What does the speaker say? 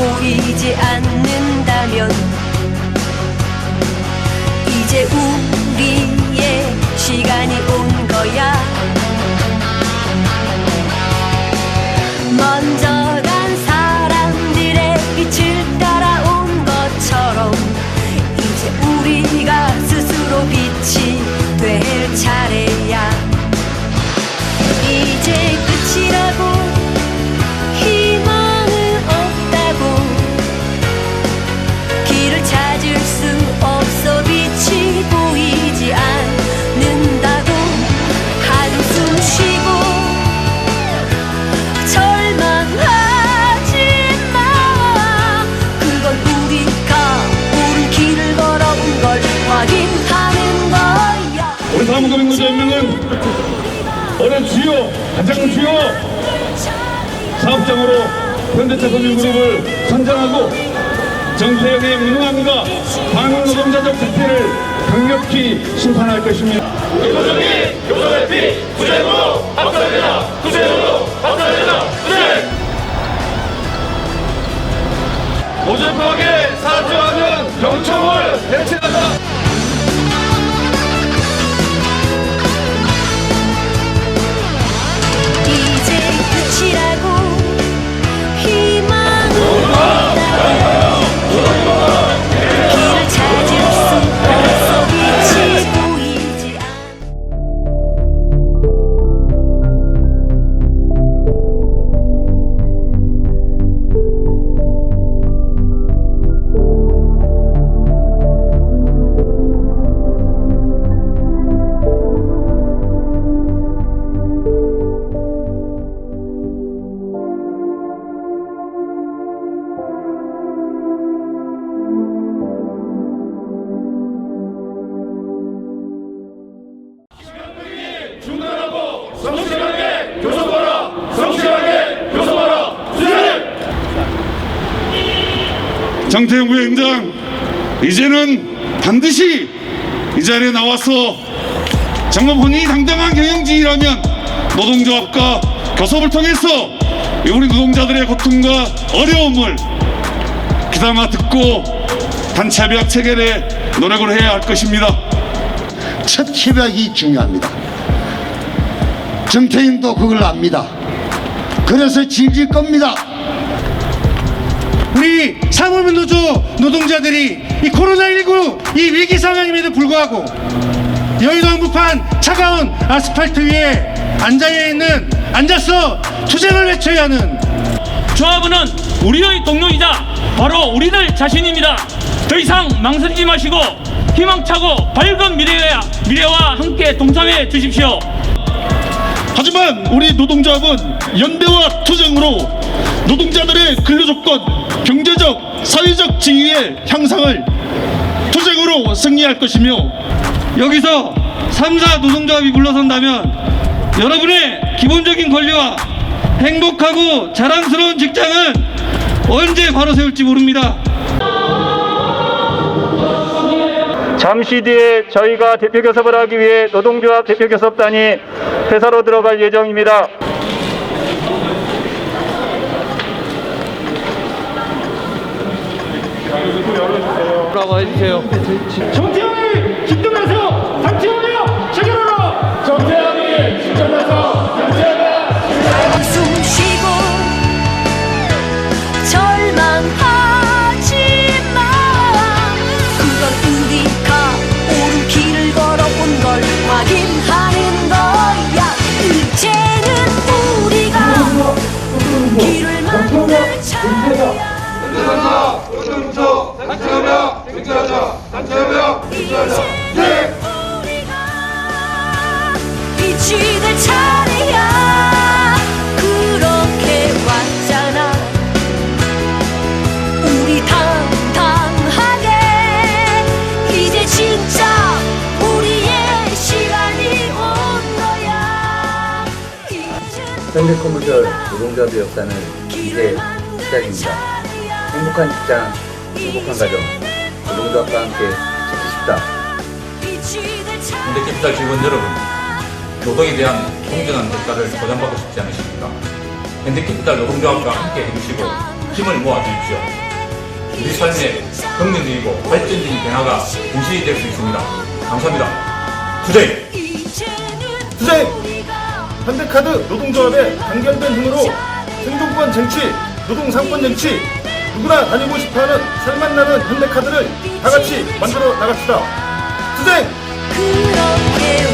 보이지 않는다면 연맹은 올해 주요 가장 주요 사업장으로 현대차 금융그룹을 선정하고 정태영의 무능함과 반응 노동자적 자태를 강력히 심판할 것입니다. 오전파하게 사퇴하면 경청을 성실하게 교섭하라 성실하게 교섭하라 수장님 정태영 부위원장 이제는 반드시 이 자리에 나와서 정말 본인이 당당한 경영진이라면 노동조합과 교섭을 통해서 우리 노동자들의 고통과 어려움을 귀담아 듣고 단체 협약 체결에 노력을 해야 할 것입니다. 첫 협약이 중요합니다. 정태인도 그걸 압니다. 그래서 질질 겁니다. 우리 사무민 노조 노동자들이 이 코로나19 이 위기 상황임에도 불구하고 여의도 한복판 차가운 아스팔트 위에 앉아 있는 앉아서 투쟁을 외쳐야 하는 조합은 우리의 동료이자 바로 우리들 자신입니다. 더 이상 망설이지 마시고 희망차고 밝은 미래와, 미래와 함께 동참해 주십시오. 하지만 우리 노동조합은 연대와 투쟁으로 노동자들의 근로조건, 경제적, 사회적 지위의 향상을 투쟁으로 승리할 것이며 여기서 3사 노동조합이 물러선다면 여러분의 기본적인 권리와 행복하고 자랑스러운 직장은 언제 바로 세울지 모릅니다. 잠시 뒤에 저희가 대표 교섭을 하기 위해 노동조합 대표 교섭단이 회사로 들어갈 예정입니다. 정태영이 집중하세요. 쟁취하자 단체전사 노동부서 단체협약 쟁취하자 단체협약 쟁취하자 예! 우리가 빛이 될 차례야. 그렇게 왔잖아. 우리 당당하게 이제 진짜. 전대 건물들 노동자들 역사는 이제 시작입니다. 행복한 직장, 행복한 가정, 노동조합과 함께 지키십시다. 현대캐피탈 직원 여러분, 노동에 대한 공정한 대가를 보장받고 싶지 않으십니까? 현대캐피탈 노동조합과 함께 해주시고 힘을 모아 주십시오. 우리 삶의 긍정적이고 발전적인 변화가 현실이 될 수 있습니다. 감사합니다. 투쟁! 투쟁! 현대카드 노동조합의 단결된 힘으로 생존권 쟁취, 노동상권정치 누구나 다니고 싶어하는 살맛나는 현대카드를 다같이 만들어 나갑시다 투쟁!